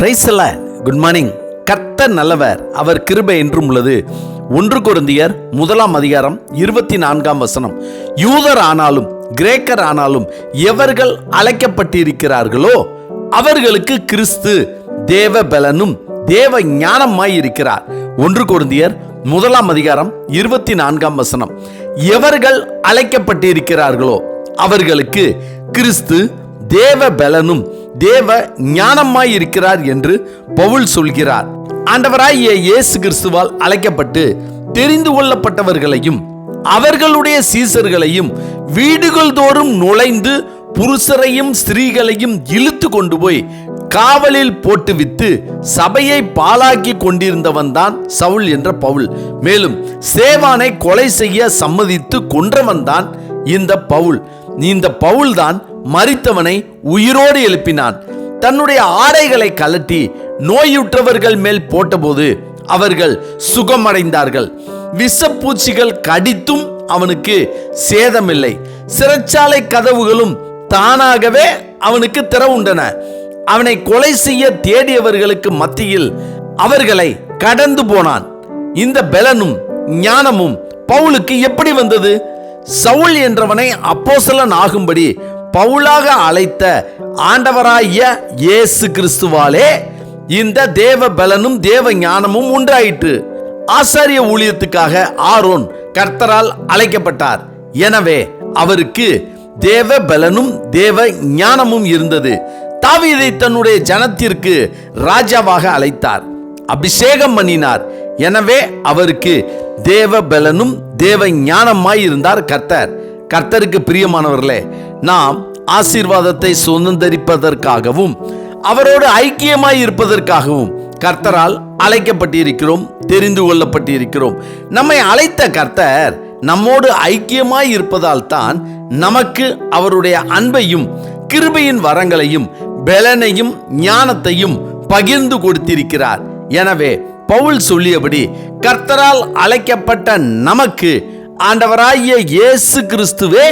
பிரைஸ்ல good morning கத்த நல்லவர் அவர் கிருபை என்றும் உள்ளது. ஒன்று கொருந்தியர் முதலாம் அதிகாரம் இருபத்தி நான்காம் வசனம். யூதர் ஆனாலும் கிரேக்கர் ஆனாலும் எவர்கள் அழைக்கப்பட்டிருக்கிறார்களோ அவர்களுக்கு கிறிஸ்து தேவ பலனும் தேவ ஞானமாய் இருக்கிறார் ஒன்று கொருந்தியர் முதலாம் அதிகாரம் இருபத்தி நான்காம் வசனம். எவர்கள் அழைக்கப்பட்டிருக்கிறார்களோ அவர்களுக்கு கிறிஸ்து தேவ பலனும் தேவ ஞானமாய் இருக்கிறார் என்று பவுல் சொல்கிறார். ஆண்டவராகிய இயேசு கிறிஸ்துவால் அழைக்கப்பட்டு தெரிந்து கொள்ளப்பட்டவர்களையும் அவர்களுடைய சீசர்களையும் வீடுகள் தோறும் நுழைந்து புருஷரையும் ஸ்திரீகளையும் இழுத்து கொண்டு போய் காவலில் போட்டுவித்து சபையை பாழாக்கி கொண்டிருந்தவன் தான் சவுல் என்ற பவுல். மேலும் சேவானை கொலை செய்ய சம்மதித்து கொன்றவன் தான் இந்த பவுல் இந்த பவுல் தான் மறித்தவனை உயிரோடு எழுப்பினான். தன்னுடைய ஆடைகளை கலட்டி நோயுற்றவர்கள் மேல் போட்டபோது அவர்கள் சுகமடைந்தார்கள். விஷப்பூச்சிகள் கடித்தும் அவனுக்கு சேதமில்லை. சிறைச்சாலை கதவுகளும் தானாகவே அவனுக்கு திறவுண்டன. அவனை கொலை செய்ய தேடியவர்களுக்கு மத்தியில் அவர்களை கடந்து போனான். இந்த பெலனும் ஞானமும் பவுலுக்கு எப்படி வந்தது? சவுல் என்றவனை அப்போசலன் ஆகும்படி பவுலாக அழைத்த ஆண்டவராகிய இயேசு கிறிஸ்துவாலே இந்த தேவ பலனும் தேவ ஞானமும் உண்டாயிற்று. ஆசாரிய ஊழியத்துக்காக ஆரோன் கர்த்தரால் அழைக்கப்பட்டார். எனவே அவருக்கு தேவ பலனும் தேவ ஞானமும் இருந்தது. தாவீதை தன்னுடைய ஜனத்திற்கு ராஜாவாக அழைத்தார். அபிஷேகம் பண்ணினார். எனவே அவருக்கு தேவ பலனும் தேவ ஞானமாய் இருந்தார் கர்த்தர். கர்த்தருக்கு பிரியமானவர்களே நாம் ஆசீர்வாதத்தை சுதந்திரிப்பதற்காகவும் அவரோடு ஐக்கியமாய் இருப்பதற்காகவும் கர்த்தரால் அழைக்கப்பட்டிருக்கிறோம் தெரிந்து கொள்ளப்பட்டிருக்கிறோம். நம்மை அழைத்த கர்த்தர் நம்மோடு ஐக்கியமாய் இருப்பதால் தான் நமக்கு அவருடைய அன்பையும் கிருபையின் வரங்களையும் பெலனையும் ஞானத்தையும் பகிர்ந்து கொடுத்திருக்கிறார். எனவே பவுல் சொல்லியபடி கர்த்தரால் அழைக்கப்பட்ட நமக்கு ஆண்டவராகிய இயேசு கிறிஸ்துவே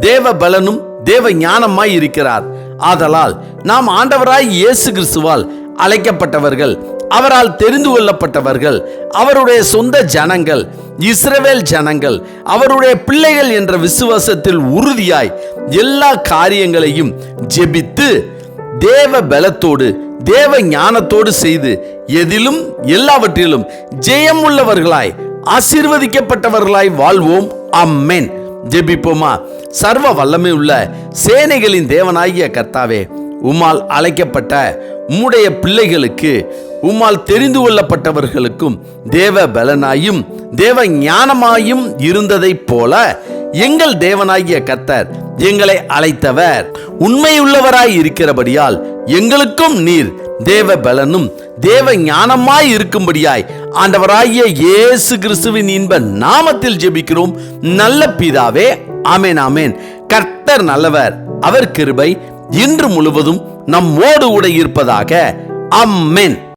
தேவ பலனும் தேவ ஞானமாய் இருக்கிறார். ஆதலால் நாம் ஆண்டவராய் இயேசு கிறிஸ்துவால் அழைக்கப்பட்டவர்கள் அவரால் தெரிந்து கொள்ளப்பட்டவர்கள் அவருடைய சொந்த ஜனங்கள் இஸ்ரவேல் ஜனங்கள் அவருடைய பிள்ளைகள் என்ற விசுவாசத்தில் உறுதியாய் எல்லா காரியங்களையும் ஜெபித்து தேவ பலத்தோடு தேவ ஞானத்தோடு செய்து எதிலும் எல்லாவற்றிலும் ஜெயம் உள்ளவர்களாய் ஆசீர்வதிக்கப்பட்டவர்களாய் வாழ்வோம். அம்மேன் ஜெபிப்போமா? சர்வ வல்லமை உள்ள சேனைகளின் தேவனாகிய கர்த்தாவே உம்மால் அழைக்கப்பட்ட உம்முடைய பிள்ளைகளுக்கு உம்மால் தெரிந்து கொள்ளப்பட்டவர்களுக்கும் தேவ பலனாயும் தேவ ஞானமாயும் இருந்ததைப் போல எங்கள் தேவனாகிய கத்தர் எங்களை அழைத்தவர். உண்மையுள்ளவராய் இருக்கிறபடியால் எங்களுக்கும் நீர் தேவ பலனும் தேவ ஞானமாய் இருக்கும்படியாய் ஆண்டவராகிய இயேசு கிறிஸ்துவின் இன்ப நாமத்தில் ஜெபிக்கிறோம். நல்ல பிதாவே ஆமேன் ஆமேன். கர்த்தர் நல்லவர் அவர் கிருபை இன்று முழுவதும் நம்மோடு கூட இருப்பதாக அம்மேன்